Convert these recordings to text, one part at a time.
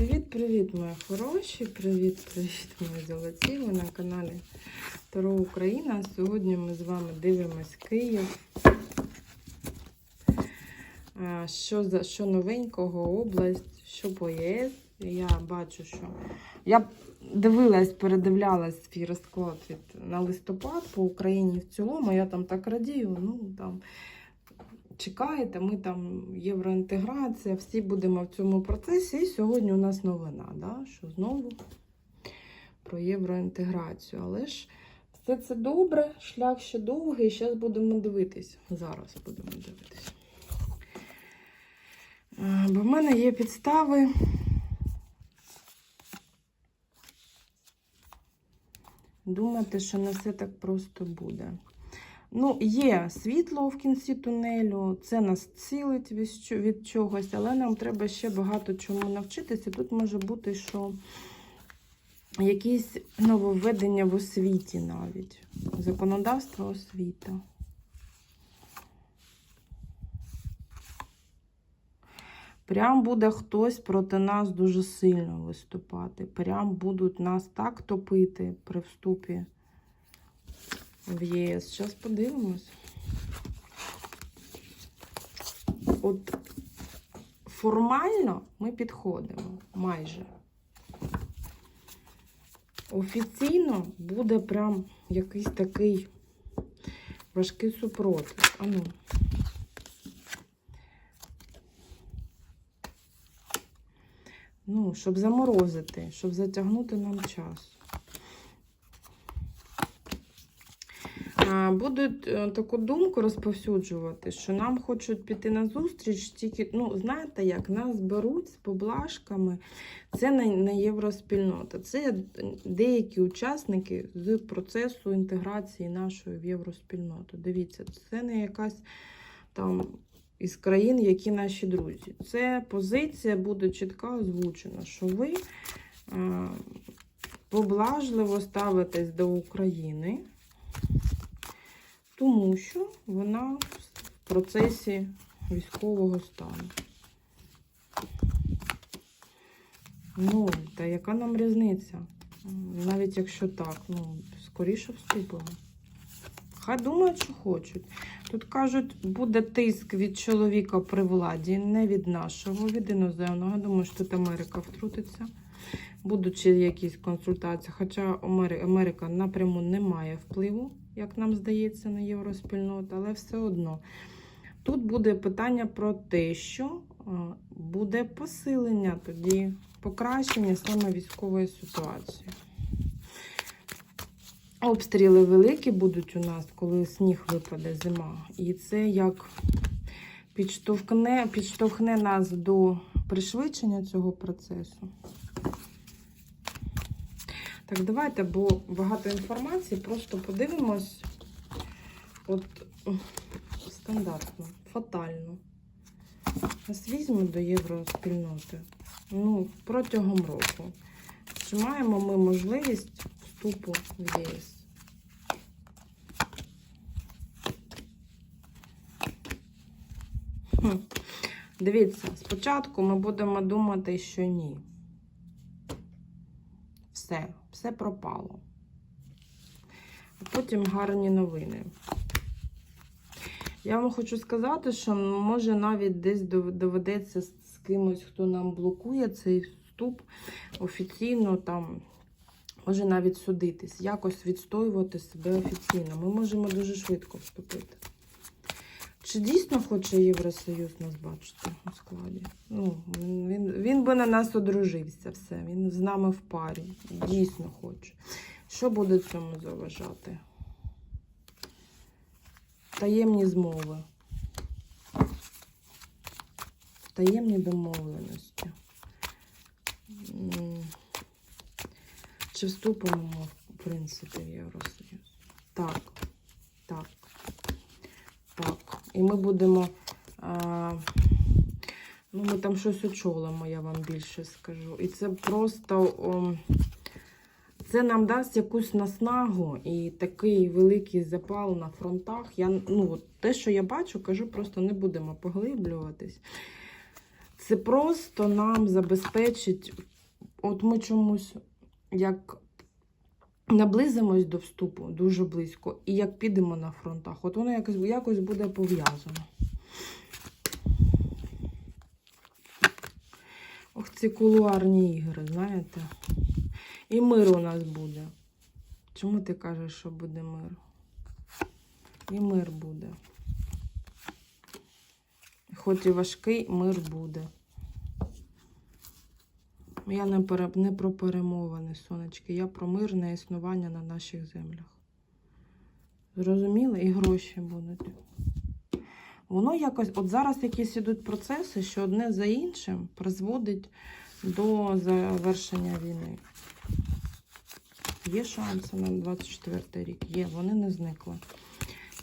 Привіт-привіт, мої хороші! Привіт-привіт, мої золоті! Ви на каналі Таро Україна. Сьогодні ми з вами дивимось Київ. Що, за, що новенького, область, що по ЄС. Я бачу, що я дивилась, передивлялась свій розклад від, на листопад по Україні в цілому. Я там так радію. Ну там чекаєте, ми там євроінтеграція, всі будемо в цьому процесі. І сьогодні у нас новина, да? що знову про євроінтеграцію. Але ж все це добре, шлях ще довгий. Зараз будемо дивитись. Зараз будемо дивитись. Е, Бо в мене є підстави. Думати, що не все так просто буде. Ну, є світло в кінці тунелю, це нас цілить від, чогось, але нам треба ще багато чому навчитися. Тут може бути, що якісь нововведення в освіті навіть. Законодавство освіта. Прям буде хтось проти нас дуже сильно виступати. Прям будуть нас так топити при вступі в ЄС. Зараз подивимось. От формально ми підходимо майже. Офіційно буде прям якийсь такий важкий супротив. Ану. Ну, щоб заморозити, щоб затягнути нам час. Будуть е, таку думку розповсюджувати, що нам хочуть піти на зустріч, тільки, ну, знаєте як, нас беруть з поблажками. Це не, не євроспільнота, це деякі учасники з процесу інтеграції нашої в євроспільноту. Дивіться, це не якась там із країн, які наші друзі. Це позиція буде чітко озвучена, що ви е, поблажливо ставитесь до України тому що вона в процесі військового стану. Ну, та яка нам різниця? Навіть якщо так, ну, скоріше вступимо. Хай думають, що хочуть. Тут кажуть, буде тиск від чоловіка при владі, не від нашого, від іноземного. Думаю, що тут Америка втрутиться. Будуть ще якісь консультації. Хоча Америка напряму не має впливу, як нам здається, на євроспільноту, але все одно. Тут буде питання про те, що е, буде посилення тоді, покращення саме військової ситуації. Обстріли великі будуть у нас, коли сніг випаде зима. І це як підштовхне, підштовхне нас до пришвидшення цього процесу. Так, давайте, бо багато інформації, просто подивимось от стандартно, фатально. Нас візьмуть до євроспільноти ну, протягом року. Чи маємо ми можливість вступу в ЄС? Дивіться, спочатку ми будемо думати, що ні. Все, все пропало. А потім гарні новини. Я вам хочу сказати, що може навіть десь доведеться з кимось, хто нам блокує цей вступ офіційно там. Може навіть судитись, якось відстоювати себе офіційно. Ми можемо дуже швидко вступити. Чи дійсно хоче Євросоюз нас бачити у складі? Ну, він, він, він би на нас одружився все. Він з нами в парі. Дійсно хоче. Що буде цьому заважати? Таємні змови. Таємні домовленості. Чи вступимо в принципі, в Євросоюз? Так. Так. І ми будемо. А, ну, ми там щось очолимо, я вам більше скажу. І це просто. О, це нам дасть якусь наснагу і такий великий запал на фронтах. Я, ну, те, що я бачу, кажу, просто не будемо поглиблюватись. Це просто нам забезпечить от ми чомусь як наблизимось до вступу дуже близько, і як підемо на фронтах, от воно якось, якось буде пов'язано. Ох, ці кулуарні ігри, знаєте. І мир у нас буде. Чому ти кажеш, що буде мир? І мир буде. Хоч і важкий, мир буде. Я не, пере... не про перемовини, сонечки, я про мирне існування на наших землях. Зрозуміли? І гроші будуть. Воно якось, от зараз якісь ідуть процеси, що одне за іншим призводить до завершення війни. Є шанси на 24 рік? Є, вони не зникли.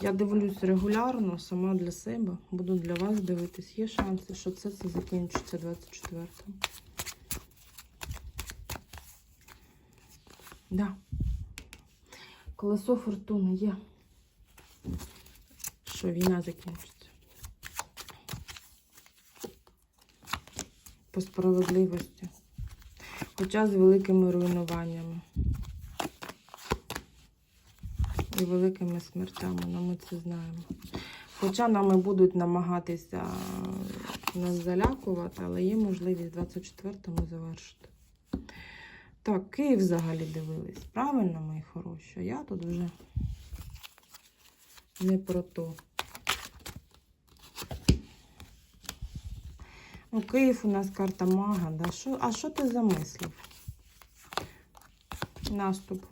Я дивлюсь регулярно, сама для себе. Буду для вас дивитись. Є шанси, що це, це закінчиться 24-му. Да. Колесо фортуни є. Що війна закінчиться. По справедливості. Хоча з великими руйнуваннями. І великими смертями, ну ми це знаємо. Хоча нами будуть намагатися нас залякувати, але є можливість 24-му завершити. Так, Київ взагалі дивились. Правильно, мої хороші? Я тут вже не про то. Ну, Київ у нас карта мага. Да? Що, а що ти замислив? Наступ.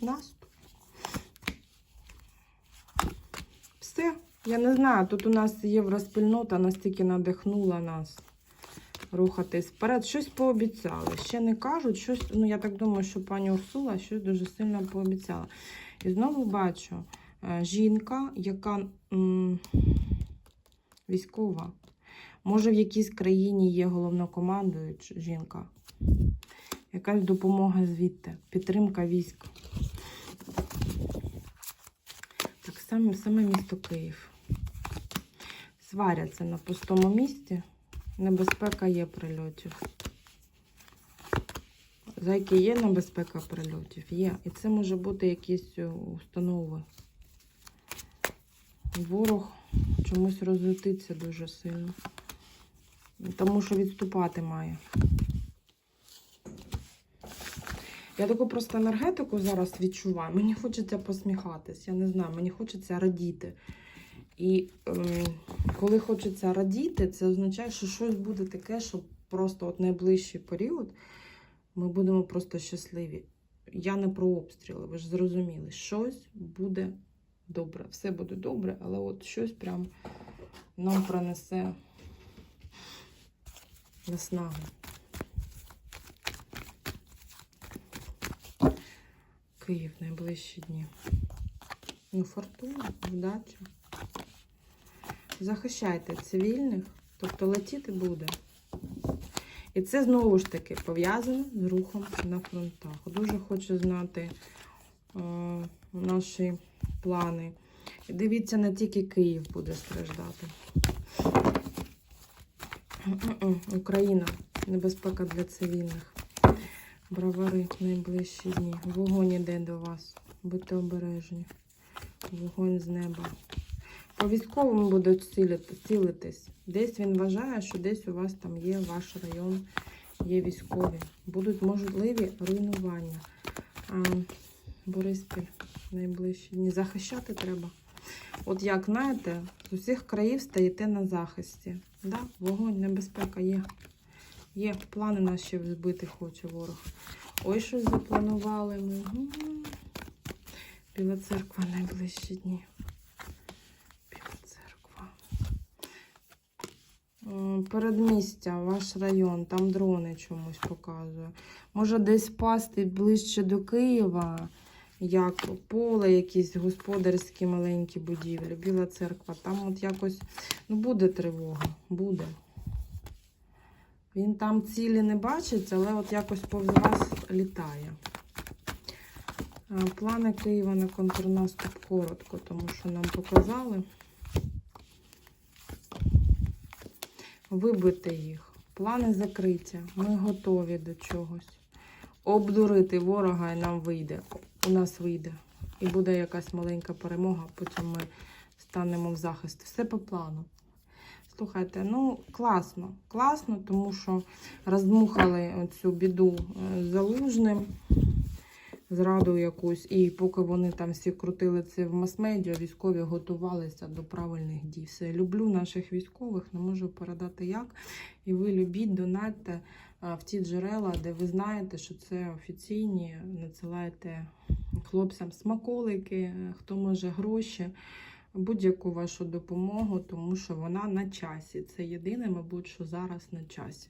Наступ. Все. Я не знаю, тут у нас євроспільнота настільки надихнула нас рухатись вперед. Щось пообіцяли. Ще не кажуть, щось, ну я так думаю, що пані Урсула щось дуже сильно пообіцяла. І знову бачу е, жінка, яка м, військова. Може, в якійсь країні є головнокомандуюча жінка. Якась допомога звідти, підтримка військ. Так само саме місто Київ. Сваряться на пустому місці. Небезпека є прильотів. Зайки є небезпека прильотів? Є. І це може бути якісь е, установи. Ворог чомусь розлютиться дуже сильно. Тому що відступати має. Я таку просто енергетику зараз відчуваю. Мені хочеться посміхатись. Я не знаю, мені хочеться радіти. І ем, коли хочеться радіти, це означає, що щось буде таке, що просто от найближчий період ми будемо просто щасливі. Я не про обстріли, ви ж зрозуміли, щось буде добре. Все буде добре, але от щось прям нам принесе наснагу. Київ найближчі дні. Ну, фортуна, вдача. Захищайте цивільних, тобто летіти буде. І це знову ж таки пов'язано з рухом на фронтах. Дуже хочу знати е, наші плани. І дивіться, не тільки Київ буде страждати. Україна, небезпека для цивільних. Бравари найближчі дні. Вогонь іде до вас. Будьте обережні. Вогонь з неба. По військовому будуть цілити, цілитись. Десь він вважає, що десь у вас там є ваш район, є військові. Будуть можливі руйнування. А, Бориспіль найближчі дні. Захищати треба. От як знаєте, з усіх країв стоїте на захисті. Да? Вогонь, небезпека є. Є плани наші збити хоче ворог. Ой, щось запланували ми. Біла церква найближчі дні. Біла церква. М, Передмістя, ваш район, там дрони чомусь показує. Може десь впасти ближче до Києва, як поле, якісь господарські маленькі будівлі, Біла церква. Там от якось ну, буде тривога, буде. Він там цілі не бачить, але от якось повз вас літає. Е, Плани Києва на контрнаступ коротко, тому що нам показали. Вибити їх, плани закриті. Ми готові до чогось. Обдурити ворога і нам вийде. У нас вийде. І буде якась маленька перемога, потім ми станемо в захист. Все по плану. Слухайте, ну класно, класно, тому що роздмухали цю біду е, залужним, зраду якусь, і поки вони там всі крутили це в мас-медіа, військові готувалися до правильних дій. Все, люблю наших військових, не можу передати як. І ви любіть, донатьте в ті джерела, де ви знаєте, що це офіційні. Надсилайте хлопцям смаколики, хто може гроші будь-яку вашу допомогу, тому що вона на часі. Це єдине, мабуть, що зараз на часі.